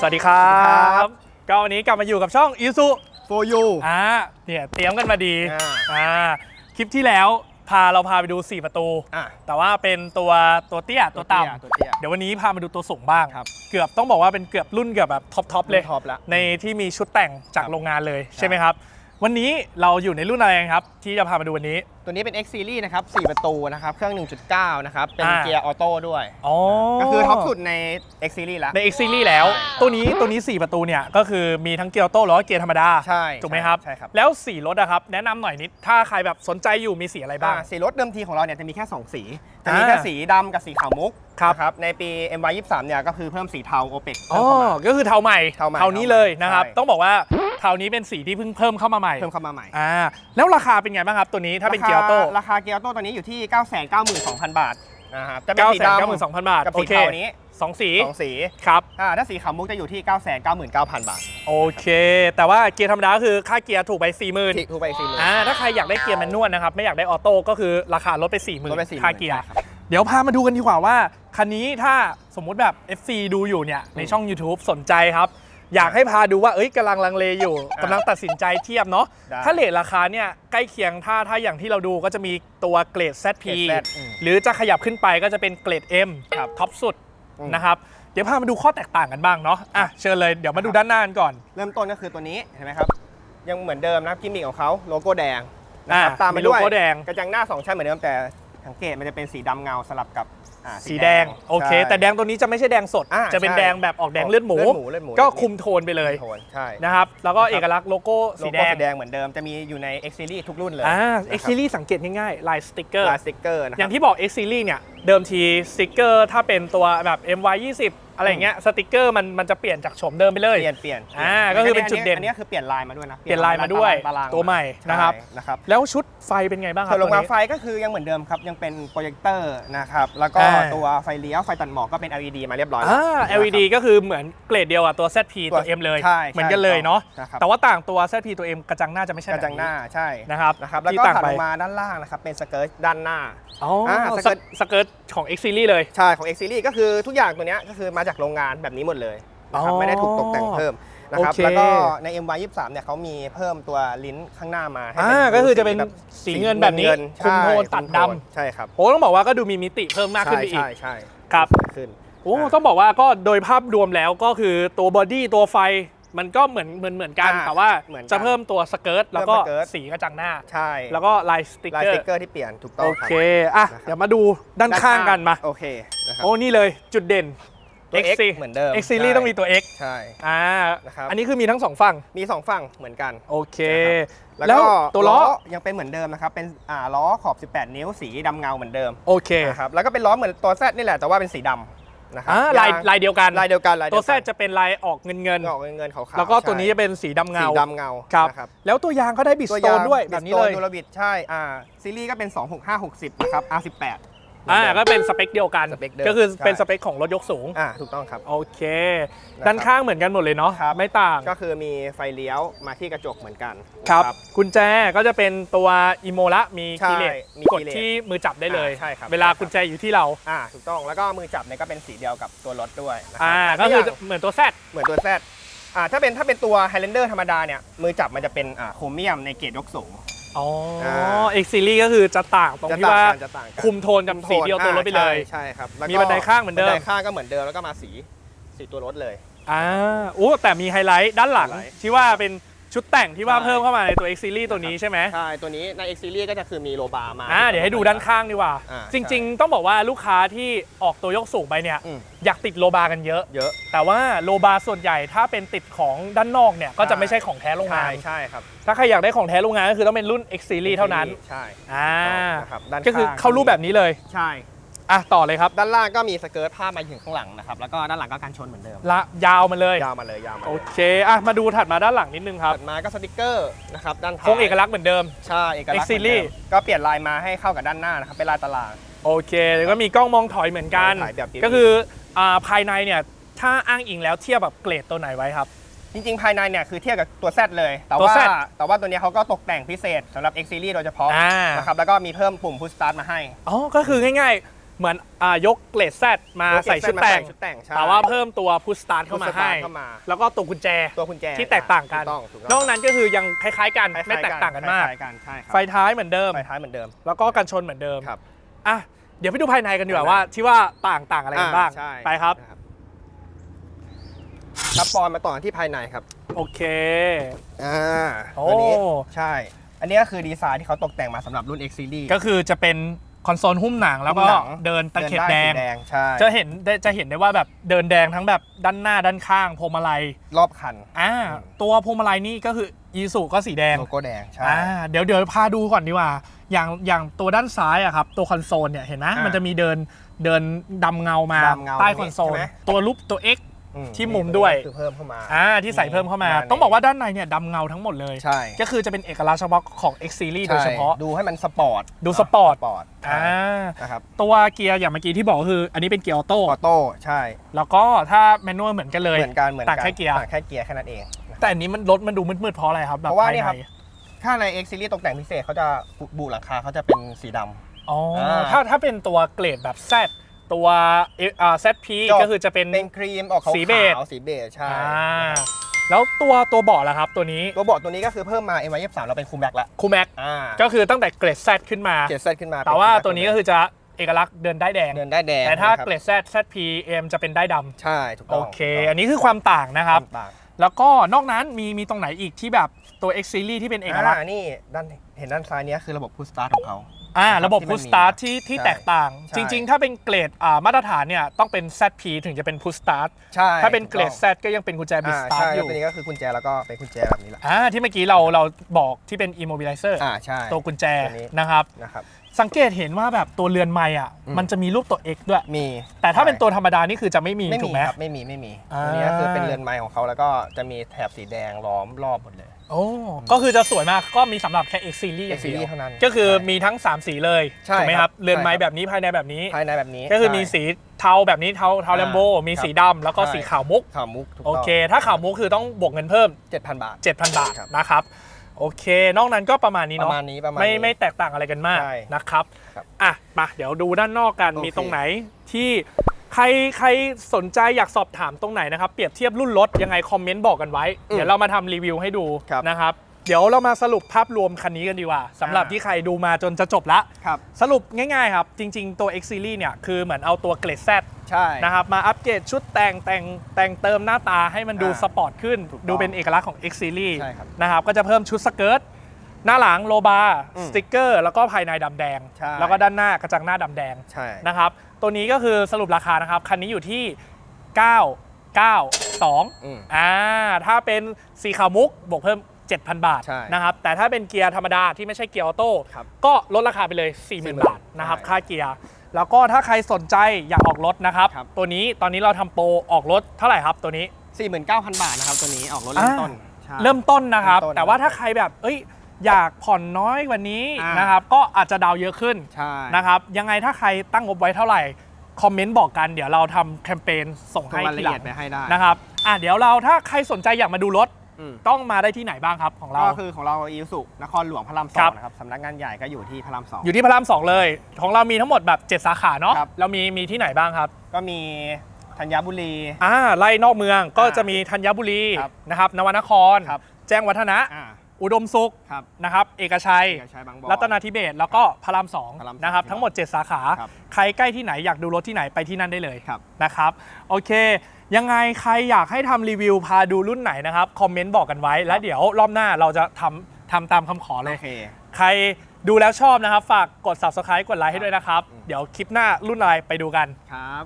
สวัสดีครับก็วันนี้กลับมาอยู่กับช่องอิซุโฟยูอ่าเนี่ยเตรียมกันมาดีอ่าอ่าคลิปที่แล้วพาเราพาไปดู 4 ประตู อะแต่ว่าเป็นตัวตัวเตี้ยตัวต่ตัวเตี้ยำเดี๋ยววันนี้พามาดูตัวสูงบ้าง ครับเกือบต้องบอกว่าเป็นเกือบรุ่นเกือบแบบท็อปทอปเลยท็อปละในที่มีชุดแต่งจากครับโรงงานเลยใช่ใช่ไหมครับ วันนี้เราอยู่ในรุ่นอะไรกันครับ ที่จะพามาดูวันนี้ ตัวนี้เป็น X Series นะครับ 4 ประตูนะครับ เครื่อง 1.9 นะครับ เป็นอ่า เกียร์ออโต้ด้วย อ๋อก็คือท็อปสุดใน X Series แล้ว ใน X Series แล้วใช่ตัวนี้ตัวนี้ 4 ประตูเนี่ยก็คือมีทั้งเกียร์ออโต้แล้วก็เกียร์ธรรมดาใช่ถูกไหมครับใช่ครับ แล้วสีรถอะครับแนะนำหน่อยนิดถ้าใครแบบสนใจอยู่มีสีอะไรบ้าง อ่าสีรถเดิมทีของเราเนี่ยจะมีแค่ 2 สี จะมีอ่าแค่สีดำกับสีขาวมุกครับ นะครับในปี MY 23 เนี่ยก็คือเพิ่มสีเทาโอเปกอ๋อก็คือเทาใหม่เทาใหม่นี้เลยนะครับ ใช่ ต้องบอกว่า เทานี้เป็นสีที่เพิ่งเพิ่มเข้ามาใหม่เพิ่มเข้ามาใหม่อ่าแล้วราคาเป็นไงบ้างครับตัวนี้ถ้าเป็นเกียร์ออโต้ราคาเกียร์ออโต้ตอนนี้อยู่ที่ 992,000 บาทนะครับจะเป็น9สี9 2ดำ0 0 0บาทกับโอสีเคเทานี้สองสีสองสีครับอ่าถ้าสีขาวมุกจะอยู่ที่ 999,000 บาท โอเค แต่ว่าเกียร์ธรรมดาก็คือค่าเกียร์ถูกไป4 0 0 0 0ที่ถูกไปอีกสี่หมื่นอ่าถ้าใครอยากได้เกียร์แมนนวลนะครับ ไม่อยากได้ออโต้ก็คือราคาลดไป 4 0 0 0ลดไป0 40,000ค่าเกียร์ใช่ครับเดี๋ยวพามาดูกันดีกว่าว่า คันนี้ถ้าสมมุติแบบ FC ดูอยู่เนี่ยในช่อง YouTube สนใจครับ อยากให้พาดูว่าเอ้ยกำลังลังเลอยู่อ่ากำลังตัดสินใจเทียบเนาะได้ถ้าเลทราคาเนี่ยใกล้เคียงถ้าถ้าอย่างที่เราดูก็จะมีตัวเกรด ZP เกรด Z อืมหรือจะขยับขึ้นไปก็จะเป็นเกรด M ครับท็อปสุดอืม นะครับเดี๋ยวพามาดูข้อแตกต่างกันบ้างเนาะอะเชิญเลยเดี๋ยวมาดูด้านหน้ากันก่อน เริ่มต้นก็คือตัวนี้เห็นไหมครับ ยังเหมือนเดิมนะครับกิมมิคของเขาโลโก้แดงนะครับอ่าตามมีมาด้วยโลโก้แดง กระจังหน้า2ชั้นเหมือนเดิมแต่สังเกตมันจะเป็นสีดำเงาสลับกับ อ่าสีแดง โอเค ใช่ แต่แดงตัวนี้จะไม่ใช่แดงสด อ่าจะเป็นใช่แดงแบบออกแดงเลือดหมู เลือดหมูเลือดหมูก็คุมโทนไปเลยโทนใช่นะครับ แล้วก็นะครับเอกลักษณ์โลโก้โลสีโก้แดงสีแดงเหมือนเดิมจะมีอยู่ใน X Series ทุกรุ่นเลยอ่านะครับ X Series สังเกตง่ายๆลายสติกเกอร์ ลายสติ๊กเกอร์นะอคย่ารับงที่บอก X Series เนี่ย เดิมทีสติกเกอร์ถ้าเป็นตัวแบบ MY 20 อะไรอย่างเงี้ยสติกเกอร์มันมันจะเปลี่ยนจากโฉมเดิมไปเลย เปลี่ยนเปลี่ยนอ่าก็คือเป็นจุดเด่นอันนี้คือเปลี่ยนลายมาด้วยนะ เปลี่ยนลายมาด้วยตารางตัวใหม่นะครับใช่นะครับแล้วชุดไฟเป็นไงบ้างครัส่บวนโรงตัวงานนี้ไฟก็คือยังเหมือนเดิมครับ ยังเป็นโปรเจคเตอร์นะครับแล้วก็อ่าตัวไฟเลี้ยวไฟตัดหมอกก็เป็น LED มาเรียบร้อยแล้วอ่านะครับ LED ก็คือเหมือนเกรดเดียวกับตัว ZP ตัว M เลยใช่เหมือนกันเลยเนาะนะครับแต่ว่าต่างตัว ZP ตัว M กระจังหน้าจะไม่ใช่กระจังหน้าใช่นะครับนะครับแล้วที่ก็ต่างถัดไปลงมาด้านล่างนะครับเป็นสเกิร์ตด้านหน้าอ๋ออ่าสสเกิร์ตสเกิร์ตของ X Series เลย ใช่ของ X Series ก็คือทุกอย่างตัวเนี้ยก็คือมาจากโรงงานแบบนี้หมดเลยนะครับอ๋อไม่ได้ถูกตกแต่งเพิ่มนะครับโอเค แล้วก็ใน MY 23เนี่ยเขามีเพิ่มตัวลิ้นข้างหน้ามาให้อ่าเป็นก็คือจะเป็นแบบสีเงินแบบนี้เงิคุมโทนใช่ตัดคุมดโทนใช่ครับำโอ้ต้องบอกว่าก็ดูมีมิติเพิ่มมากขึ้นไปอีก ใช่ใช่ครับสวยขึ้น โอ้อ่าต้องบอกว่าก็โดยภาพรวมแล้วก็คือตัวบอดี้ตัวไฟ มันก็เหมือนเหมือนเหมือนกัน อ่าแต่ว่าเหมือนกันจะเพิ่มตัวสเกิร์ตแล้วก็เพิ่มสเกิร์ต สีกระจังหน้า ใช่แล้วก็ลายสติกลายเกอสติ๊กร์เกอร์ที่เปลี่ยนถูกต้อโองครับเคอะนะครับเดี๋ยวมาดูด้านข้างกันมา โอเคนะครับ โอ้นี่เลยจุดเด่น ตัว X X เหมือนเดิม X Series ใช่ ต้องมีตัว X ใช่ อ่านะครับ อันนี้คือมีทั้งสองฝั่ง มีสองฝั่งเหมือนกัน โอเคแล้วแล้วก็ตัวล้อ ยังเป็นเหมือนเดิมนะครับ เป็นอ่าล้อขอบ 18 นิ้วสีดำเงาเหมือนเดิมโอเค นะครับแล้วก็เป็นล้อเหมือนตัว Z นี่แหละแต่ว่าเป็นสีดำ นะครัอ่าลายงลายเดียวกันลายเดียวกันลายเดีตัวยวแซกันจะเป็นลายออกเงินเงินออกเงินๆขาวๆแล้วก็ตัวใช่นี้จะเป็นสีดำเงาสีดำเงาครับนะครับแล้วตัวยางก็ได้บิดสโตนด้วยแบบนี้เลยดูระบิดใช่อ่าซีรีส์ก็เป็น 26560 นะครับ R18 อ่าก็เป็นสเปคเดียวกันสเปคเดิมก็คือใช่เป็นสเปคของรถยกสูง อ่าถูกต้องครับ โอเคนะครับด้านข้างเหมือนกันหมดเลยเนาะครับ ไม่ต่างก็คือมีไฟเลี้ยวมาที่กระจกเหมือนกันครับ นะ กุญแจก็จะเป็นตัวอีโมละมีใช่คีย์เลสมีกด keyless ที่มือจับได้เลย อ่าใช่ครับ เวลากุญแจอยู่ที่เรา อ่าถูกต้องแล้วก็มือจับเนี่ยก็เป็นสีเดียวกับตัวรถด้วยนะครัอ่าบก็คือถ้าย่างเหมือนตัวแซด เหมือนตัว Z อ่าถ้าเป็นถ้าเป็นตัว Highlander ธรรมดาเนี่ยมือจับมันจะเป็นอ่าโครเมียมในเกรดยกสูง อ๋ออ่าเอ็กซิลี่ก็คือจะต่างตรงจะที่ต่างว่ากันจะต่างกันคุมโทนกับสีเดียวตัวรถไปเลยอ่าใช่ใช่ครับแล้วก็มีบันไดข้างเหมือนเดิม บันไดข้างก็เหมือนเดิมแล้วก็มาสีสีตัวรถเลย อ่าโอ้แต่มีไฮไลท์ด้านหลังไฮไลท์ ที่ว่าเป็น ชุดแต่งที่ว่าใช่เพิ่มเข้ามาในตัว X Series ตัวนี้ใช่ไหมใช่ ตัวนี้ใน X Series ก็จะคือมีโลบาร์มา อ่าเดี๋ยวให้ดูด้านข้างดีกว่า อ่าจริง ๆ ต้องบอกว่าลูกค้าที่ออกตัวยกสูงไปเนี่ยอืม อยากติดโลบากันเยอะ เยอะ แต่ว่าโลบาส่วนใหญ่ถ้าเป็นติดของด้านนอกเนี่ยก็จะใช่ไม่ใช่ของแท้โรงงาใช่น ใช่ครับถ้าใครอยากได้ของแท้โรงงานก็คือต้องเป็นรุ่น X Series เท่านั้น ใช่อ่า นะครับด้านก็คือข้งเข้ารูปแบบนี้เลย ใช่ อะต่อเลยครับด้านล่างก็มีสเกิร์ตผ้าดมาถึงข้างหลังนะครับ แล้วก็ด้านหลังก็การชนเหมือนเดิม ละยาวมาเลย ยาวมาเลยยาวมาโอเลยเคอะมาดูถัดมาด้านหลังนิดนึงครับถัดมาก็สติกเกอร์นะครับด้านท้ายคงเอกลักษณ์เหมือนเดิม ใช่เอกลักษณ์ X Series เหมือนเดิมก็เปลี่ยนลายมาให้เข้ากับด้านหน้านะครับเป็นลายตาราง โอเค แล้วก็มีกล้องมองถอยเหมือนกันถ่ายแบบก็คืออ่าภายในเนี่ยถ้าอ้างอิงแล้วเทียบแบบเกรดตัวไหนไว้ครับ จริงๆ ภายในเนี่ยคือเทียบกับตัว Z เลย แต่ตัวว่า Z แต่ว่าตัวเนี้ยเขาก็ตกแต่งพิเศษสำหรับ X Series โดยเฉพาะอ่านะครับแล้วก็มีเพิ่มปุ่ม Push Start มาให้ อ๋อ ก็คือง่ายๆ เหมือนอ่ายกเกรดแซดมาใส่ชุดมาแต่งชุดแต่งใช่แต่ว่าเพิ่มตัวพุชสตาร์ทเข้ามา Push ให้ Start เข้ามา แล้วก็ตัวกุญแจตัวคุณแจที่แตกต่างกัน ถูต้องถูกนต้อองกนั้นก็คือยังคล้ายๆกันคล้ยๆไม่แตกต่างกันมาก คล้ายๆกันใช่ครับไฟท้ายเหมือนเดิม ไฟท้ายเหมือนเดิมแล้วก็กันชนเหมือนเดิมครับ อะเดี๋ยวไปดูภายในกันดีกว่าภายใน ว่าที่ว่าต่างต่างอะไรกันบ้างใช่ไปครับนะครับปอนมาต่อกันที่ภายในครับ โอเค อ่าโอ้ ตัวนี้ใช่ อันนี้ก็คือดีไซน์ที่เขาตกแต่งมาสำหรับรุ่น X Series ก็คือจะเป็น คอนโซลหุ้มหนังแล้วก็หุ้มหนัง เดินตะเข็บดินแดไสีงแดงใช่จะเห็นได้จะเห็นได้ว่าแบบเดินแดงทั้งแบบด้านหน้าด้านข้างพวงมาลัยรอบคัน อ่าอืมตัวพวงมาลัยนี่ก็คืออีสุก็สีแดง โลโก้แดงใช่ อ่าเดี๋ยวเดี๋ยวพาดูก่อนดีกว่า อย่างอย่างตัวด้านซ้ายอะครับ ตัวคอนโซลเนี่ยเห็นไหมอ่ามัมันจะมีเดินเดินดำเงามาดำเงาใต้คอนโซล ใช่ไหมตัวรูปตัว X อื ที่มุมด้วยคือเพิ่มเข้ามาอ่าที่ใส่เพิ่มเข้ามานี่ต้องบอกว่าด้านในเนี่ยดำเงาทั้งหมดเลย ใช่ ก็คือจะเป็นเอกลักษณ์เฉพาะของ X Series โดยเฉพาะใช่ดูให้มันสปอร์ต ดูสปอร์ตสปอร์ตอ่านะครับ ตัวเกียร์อย่างเมื่อกี้ที่บอกก็คือ อันนี้เป็นเกียร์ออโต้ ออโต้ ใช่ แล้วก็ถ้าแมนนวลเหมือนกันเลย เหมือนกัน เหมือนกัน ต่างแค่เกียร์ ต่างแค่เกียร์แค่นั้นเองนะแต่อันนี้มันรถมันดูมืดๆเพราะอะไรครับ แบบเพราะว่าภายเนี่ยในครับถ้าใน X Series ตกแต่งพิเศษเขาจะบุหลังคาเขาจะเป็นสีดำอ๋ออ่าถ้าถ้าเป็นตัวเกรดแบบ Z ตัวอ่า ZP จบก็คือจะเป็นเป็นครีมออกขาวสีเบจขาวสีเบจใช่อ่าแล้วตัวตัวเบาะล่ะครับตัวนี้ตัวเบาะตัวนี้ก็คือเพิ่มมา m 2 3เราเป็นคูลแบ็กละคูแม็กอ่าก็คือตั้งแต่เกรด Z ขึ้นมาเกรดเซตขึ้นมา แต่ว่าเป็ตัวนี้ก็คือจะเอกลักษณ์เดินได้แดงเดินได้แดงแต่ถ้านะครับเกรด Z ZP M จะเป็นได้ดำใช่ถูกต้โอองเค อันนี้คือความต่างนะครับต่างแล้วก็นอกนั้นมีมีตรงไหนอีกที่แบบตัว X Series ที่เป็นๆเอกลักษณ์อ่านี่ด้านเห็นด้านซ้ายเนี้ยคือระบบพุชสตาร์ทของเขา อ่าระบบที่มัน Push มี Start ที่ที่ใช่แตกต่าง ใช่ จริง ๆ ถ้าเป็นเกรดอ่ามาตรฐานเนี่ยต้องเป็น ZP ถึงจะเป็น Push Start ใช่ถ้าเป็นเกรดถู Z ก็ยังเป็นกุญแจ Bit อ่า Start ใช่อแล้วยู่ตัวนี้ก็คือกุญแจแล้วก็เป็นกุญแจแบบนี้แหละอ่าที่เมื่อกี้เราเราบอกที่เป็น Immobilizer อ่าใช่ ตัวกุญแจตัวนี้ นะครับ นะครับ สังเกตเห็นว่าแบบตัวเรือนไม้อะอืม มันจะมีรูปตัว X ด้วย มีแต่ถ้าเป็นตัวธรรมดานี่คือจะไม่มีไม่ถูมีกไหม ครับไม่มีไม่มีอ่า ตัวนี้ก็คือเป็นเรือนไม้ของเขาแล้วก็จะมีแถบสีแดงล้อมรอบหมดเลย โอ้ก็คือจะสวยมากก็มีสำหรับแค่ X Series อย่าง X เดี Series ยวเท่านั้นก็คือใช่มีทั้ง 3 สีเลยใช่ถูกไหมครับครับเรือนไม้ใช่ครับ แบบนี้ภายในแบบนี้ ภายในแบบนี้ก็คือมีใช่ สีเทาแบบนี้เทาเทาแลมโบอ่ามีครับสีดำแล้วก็ใช่ สีขาวมุก ข่าวมุกถูกโอต้องเค ถ้าขาวมุกคือต้องบวกเงินเพิ่ม เจ็ดพันบาท 7,000 บาทครับ นะครับ โอเค นอกนั้นก็ประมาณนี้ประเนาะมาณนี้ประมาณไม่นี้ ไม่แตกต่างอะไรกันมากใช่นะครับครับอะมาเดี๋ยวดูด้านนอกกันโอเค มีตรงไหนที่ ใครใครสนใจอยากสอบถามตรงไหนนะครับ เปรียบเทียบรุ่นรถยังไงคอมเมนต์บอกกันไว้ เดี๋ยวเรามาทำรีวิวให้ดูครับ นะครับ เดี๋ยวเรามาสรุปภาพรวมคันนี้กันดีกว่าสำหรับอ่าที่ใครดูมาจนจะจบละ ครับ สรุปง่ายๆครับ จริง ๆ ตัว X Series เนี่ยคือเหมือนเอาตัวเกรด Z ใช่ นะครับมาอัปเกรดชุดแต่งแต่งแต่งเติมหน้าตาให้มันดูอ่าสปอร์ตขึ้น ถูกต้องดูเป็นเอกลักษณ์ของ X Series ใช่ครับ นะครับก็จะเพิ่มชุดสเกิร์ต หน้าหลังโลบาร์อืมสติ๊กเกอร์ แล้วก็ภายในดำแดง ใช่ แล้วก็ด้านหน้ากระจังหน้าดำแดง ใช่ นะครับ ตัวนี้ก็คือสรุปราคานะครับ คันนี้อยู่ที่ 9 9 อืม2อ่า ถ้าเป็นสีขาวมุก บวกเพิ่ม 7,000 บาทใช่นะครับ แต่ถ้าเป็นเกียร์ธรรมดาที่ไม่ใช่เกียร์ออโต้ ครับก็ลดราคาไปเลย 40,000 40,000บาทนะครับ ใช่ค่าเกียร์ แล้วก็ถ้าใครสนใจอยากออกรถนะครับ ครับ ตัวนี้ตอนนี้เราทำโปรออกรถเท่าไหร่ครับตัวนี้ 49,000 บาทนะครับ ตัวนี้ออกรถเริ่มต้นใช่ เริ่มต้นนะครับ เริ่มต้นแต่ว่าถ้าใครแบบ เอ้ย อยากผ่อนน้อยกว่านี้อ่านนะครับ ก็อาจจะดาวเยอะขึ้นใช่ นะครับ ยังไงถ้าใครตั้งงบไว้เท่าไหร่ คอมเมนต์บอกกันเดี๋ยวเราทำแคมเปญส่งส่งให้รายทีละหลัเอียดงไปให้ได้นะครับอะเดี๋ยวเราถ้าใครสนใจอยากมาดูรถอืมต้องมาได้ที่ไหนบ้างครับของเรา ก็คือของเราอีสุนครหลวงพระรามสคอรังบ นะครับสำนักงานใหญ่ก็อยู่ที่พระรามสอง อยู่ที่พระรามสองเลย ของเรามีทั้งหมดแบบ 7 สาขาเนาะครับ เรามีมีที่ไหนบ้างครับ ก็มีธัญบุรี อ่าไล่นอกเมืองก็อ่าจะมีธัญบุรีครับนะครับนวนคร ครับแจ้งวัฒนะ อ่า อุดมสุขครับ นะครับเอกชัย เอกชัยบางบอนรัตนาธิเบศแล้วก็พระรามสองพระรามสองนะครับครับ ทั้งหมด 7 สาขา ครับใครใกล้ที่ไหนอยากดูรถที่ไหนไปที่นั่นได้เลยครับ นะครับ โอเค ยังไงใครอยากให้ทำรีวิวพาดูรุ่นไหนนะครับ คอมเมนต์บอกกันไว้ แล้วเดี๋ยวรอบหน้าเราจะทำทำตามคำขอเลโอย เค ใครดูแล้วชอบนะครับ ฝากกด subscribe กดไลค์ให้ด้วยนะครับอืมเดี๋ยวคลิปหน้ารุ่นอะไรไปดูกัน ครับ